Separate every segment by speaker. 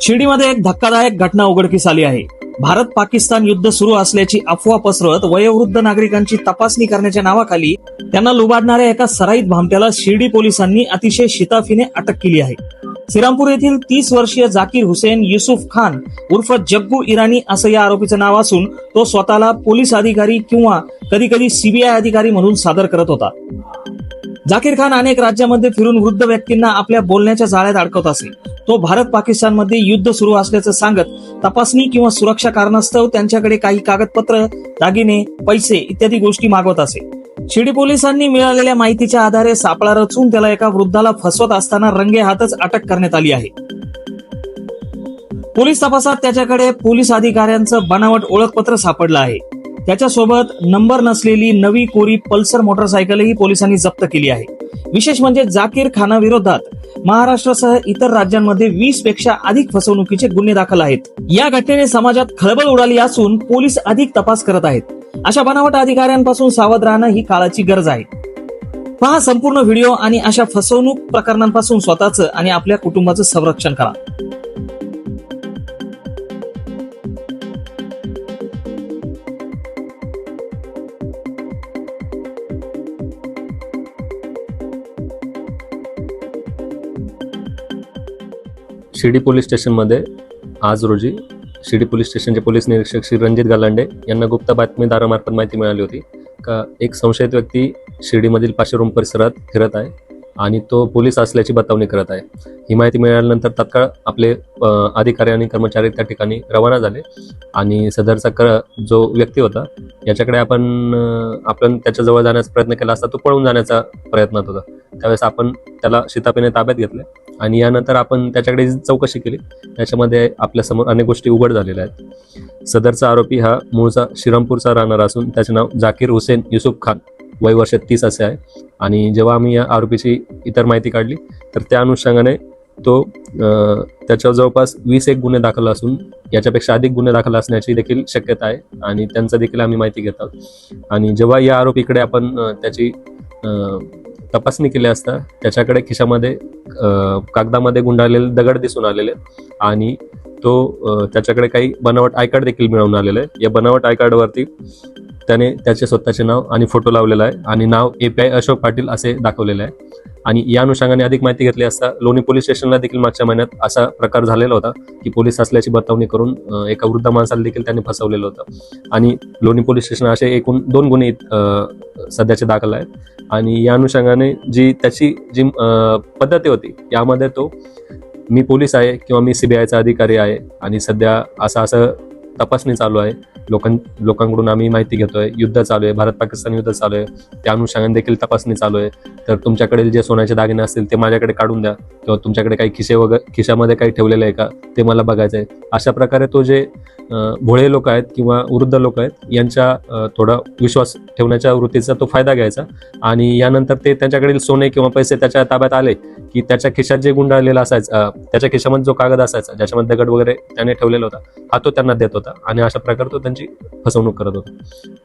Speaker 1: शिर्डीमध्ये एक धक्कादायक घटना उघडकीस आली आहे. भारत पाकिस्तान युद्ध सुरू असल्याची अफवा पसरत वयोवृद्ध नागरिकांची तपासणी करण्याच्या नावाखाली त्यांना लुबाडणाऱ्या एका सराईत भामट्याला शिर्डी पोलिसांनी अतिशय शिताफीने अटक केली आहे. श्रीरामपूर येथील तीस वर्षीय जाकीर हुसेन युसुफ खान उर्फ जग्गू इराणी असं या आरोपीचं नाव असून तो स्वतःला पोलीस अधिकारी किंवा कधी कधी सीबीआय अधिकारी म्हणून सादर करत होता. जाकीर खान अनेक राज्यामध्ये फिरून वृद्ध व्यक्तींना आपल्या बोलण्याच्या जाळ्यात अडकवत असे. तो भारत पाकिस्तानमध्ये युद्ध सुरू असल्याचं सांगत तपासणी किंवा सुरक्षा कारणास्तव त्यांच्याकडे काही कागदपत्र दागिने पैसे इत्यादी गोष्टी मागवत असे. शिर्डी पोलिसांनी मिळालेल्या माहितीच्या आधारे सापळा रचून त्याला एका वृद्धाला फसवत असताना रंगे हातच अटक करण्यात आली आहे. पोलीस तपासात त्याच्याकडे पोलीस अधिकाऱ्यांचं बनावट ओळखपत्र सापडलं आहे. त्याच्यासोबत नंबर नसलेली नवी कोरी पल्सर मोटरसायकलही पोलिसांनी जप्त केली आहे. विशेष म्हणजे जाकीर खानाविरोधात महाराष्ट्रासह इतर राज्यांमध्ये वीसपेक्षा अधिक फसवणुकीचे गुन्हे दाखल आहेत. या घटनेने समाजात खळबळ उडाली असून पोलीस अधिक तपास करत आहेत. अशा बनावट अधिकाऱ्यांपासून सावध राहणं ही काळाची गरज आहे. पहा संपूर्ण व्हिडिओ आणि अशा फसवणूक प्रकरणांपासून स्वतःचं आणि आपल्या कुटुंबाचं संरक्षण करा.
Speaker 2: शिर्डी पोलीस स्टेशनमध्ये आज रोजी शिर्डी पोलीस स्टेशनचे पोलीस निरीक्षक श्री रणजित गालांडे यांना गुप्त बातमीदारामार्फत माहिती मिळाली होती. का एक संशयित व्यक्ती शिर्डीमधील पाचशे रूम परिसरात फिरत आहे. आणि तो पोलीस असल्याची बतावणी करत आहे. ही माहिती मिळाल्यानंतर तत्काळ आपले अधिकारी आणि कर्मचारी त्या ठिकाणी रवाना झाले आणि सदरचा कर जो व्यक्ती होता याच्याकडे आपण आपण त्याच्याजवळ जाण्याचा प्रयत्न केला असता तो पळून जाण्याचा प्रयत्नात होता. त्यावेळेस आपण त्याला शितापीने ताब्यात घेतले आणि यानंतर आपण त्याच्याकडे जी चौकशी केली. त्याच्यामध्ये आपल्यासमोर अनेक गोष्टी उघड झालेल्या आहेत. सदरचा आरोपी हा मूळचा श्रीरामपूरचा राहणारा असून त्याचे नाव जाकीर हुसेन युसुफ खान. वय वर्ष तीस असे आहे. आणि जेव्हा आम्ही या आरोपीची इतर माहिती काढली तर त्या अनुषंगाने तो त्याच्या त्याच्यावर जवळपास वीस एक गुन्हे दाखल असून याच्यापेक्षा अधिक गुन्हे दाखल असण्याची देखील शक्यता आहे आणि त्यांचा देखील आम्ही माहिती घेत आहोत. आणि जेव्हा या आरोपीकडे आपण त्याची तपासणी केली असता त्याच्याकडे खिशामध्ये कागदामध्ये गुंडाळलेले दगड दिसून आलेले आणि तो त्याच्याकडे काही बनावट आय कार्ड देखील मिळवून आलेलं आहे. या बनावट आय कार्डवरती त्याने त्याचे स्वतःचे नाव आणि फोटो लावलेला आहे आणि नाव A P I Ashok Patil असे दाखवलेले आहे. आणि या अनुषंगाने अधिक माहिती घेतली असता लोणी पोलीस स्टेशनला देखील मागच्या महिन्यात असा प्रकार झालेला होता की पोलीस असल्याची बतावणी करून एका वृद्ध माणसाला देखील त्याने फसवलेलं होतं. आणि लोणी पोलीस स्टेशन असे एकूण दोन गुन्हे सध्याचे दाखल आहेत. आणि या अनुषंगाने जी त्याची जी पद्धती होती यामध्ये तो मी पोलीस आहे किंवा मी सीबीआयचा अधिकारी आहे आणि सध्या असं असं तपासणी चालू आहे. लोकां लोकांकडून आम्ही माहिती घेतोय. युद्ध चालू आहे. भारत पाकिस्तान युद्ध चालू आहे. त्या अनुषंगाने देखील तपासणी चालू आहे. तर तुमच्याकडे जे सोन्याचे दागिने असतील ते माझ्याकडे काढून द्या. किंवा तुमच्याकडे काही खिसे वगैरे खिशामध्ये काही ठेवलेलं आहे का ते मला बघायचं आहे. अशा प्रकारे तो जे भोळे लोक आहेत किंवा वृद्ध लोक आहेत यांच्या थोडा विश्वास ठेवण्याच्या वृत्तीचा तो फायदा घ्यायचा. आणि यानंतर ते त्यांच्याकडील सोने किंवा पैसे त्याच्या ताब्यात आले की त्याच्या खिशात जे गुंडाळलेला असायचा त्याच्या खिशामध्ये जो कागद असायचा ज्याच्यामध्ये दगड वगैरे त्याने ठेवलेला होता हा तो त्यांना देत होता. आणि अशा प्रकारे तो त्यांची फसवणूक करत होता.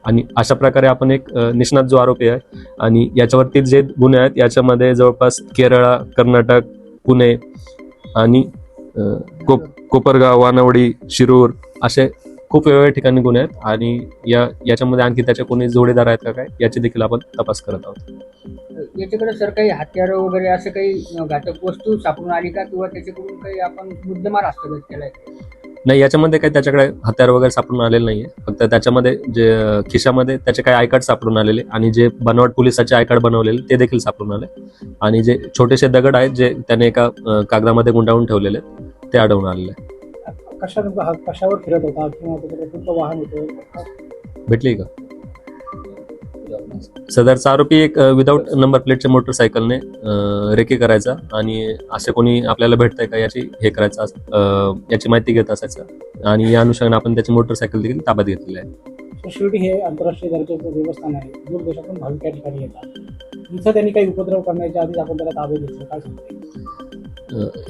Speaker 2: आणि अशा प्रकारे आपण एक निष्णात जो आरोपी आहे आणि याच्यावरती जे गुन्हे आहेत याच्यामध्ये जवळपास केरळ कर्नाटक पुणे आणि कोप कोपरगाव वानवडी शिरूर असे खूप वेगवेगळ्या ठिकाणी गुन्हे आहेत आणि या याच्यामध्ये आणखी त्याचे कोणी जोडीदार आहेत का काय याची देखील आपण तपास करत आहोत.
Speaker 3: याच्याकडे सर काही हत्यारं वगैरे असं काही घातक वस्तू सापडून आली का किंवा त्याच्याकडून काही आपण मुद्देमार हस्तगत केलाय?
Speaker 2: नाही याच्यामध्ये काही त्याच्याकडे हत्यार वगैरे सापडून आलेलं नाहीये. फक्त त्याच्यामध्ये जे खिशामध्ये त्याचे काही आय कार्ड सापडून आलेले आणि जे बनावट पोलिसाचे आय कार्ड बनवलेले ते देखील सापडून आले. आणि जे छोटेसे दगड आहेत जे त्याने एका कागदामध्ये गुंडाळून ठेवलेले आहेत, ते आढळून आलेले.
Speaker 4: कशा कशावर फिरत होता? किंवा त्याच्याकडे कोणतं वाहन होतं?
Speaker 2: भेटली का? सदरचा आरोपी एक विदाऊट नंबर प्लेटच्या मोटरसायकलने रेकी करायचा आणि असे कोणी आपल्याला भेटतंय का याची हे करायचं अस- अ, याची माहिती घेत असायचं. आणि या अनुषंगाने आपण त्याची मोटरसायकल देखील ताब्यात घेतलेली आहे.
Speaker 4: शिर्डी हे आंतरराष्ट्रीय दर्जाचं देवस्थान आहे दूर देशातून भाविक या ठिकाणी येतात. इथं त्यांनी काही उपद्रव करण्याच्या आधीच आपण त्याला ताबे घेतलं. काय सांगते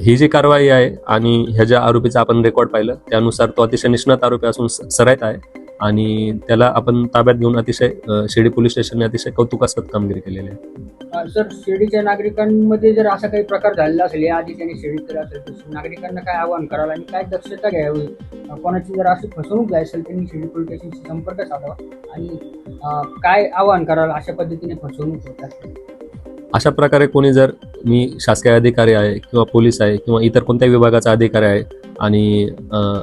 Speaker 2: ही जी कारवाई आहे आणि ह्या ज्या आरोपीचा आपण रेकॉर्ड पाहिलं त्यानुसार तो अतिशय निष्णात आरोपी असून सरायत आहे आणि त्याला आपण ताब्यात घेऊन अतिशय शिर्डी पोलीस स्टेशनने अतिशय कौतुकास्पद कामगिरी केलेली आहे.
Speaker 3: सर शिर्डीच्या नागरिकांमध्ये जर असा काही प्रकार झालेला असेल या आधी त्यांनी शिर्डीत केला असेल तर नागरिकांना काय आवाहन करावं आणि काय दक्षता घ्यावी? कोणाची जर अशी फसवणूक झाली असेल त्यांनी शिर्डी पोलीस स्टेशनशी संपर्क साधावा आणि काय आवाहन करावं अशा पद्धतीने फसवणूक होत असेल
Speaker 2: अशा प्रकारे कोणी जर मी शासकीय अधिकारी आहे किंवा पोलीस आहे किंवा इतर कोणत्याही विभागाचा अधिकारी आहे आणि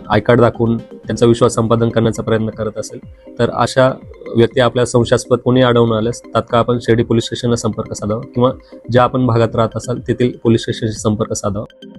Speaker 2: आय कार्ड दाखवून त्यांचा विश्वास संपादन करण्याचा प्रयत्न करत असेल तर अशा व्यक्ती आपल्या संशयास्पद कोणी अडवून आल्यास तात्काळ आपण शिर्डी पोलीस स्टेशनला संपर्क साधावा किंवा ज्या आपण भागात राहत असाल तेथील पोलीस स्टेशनशी संपर्क साधावा.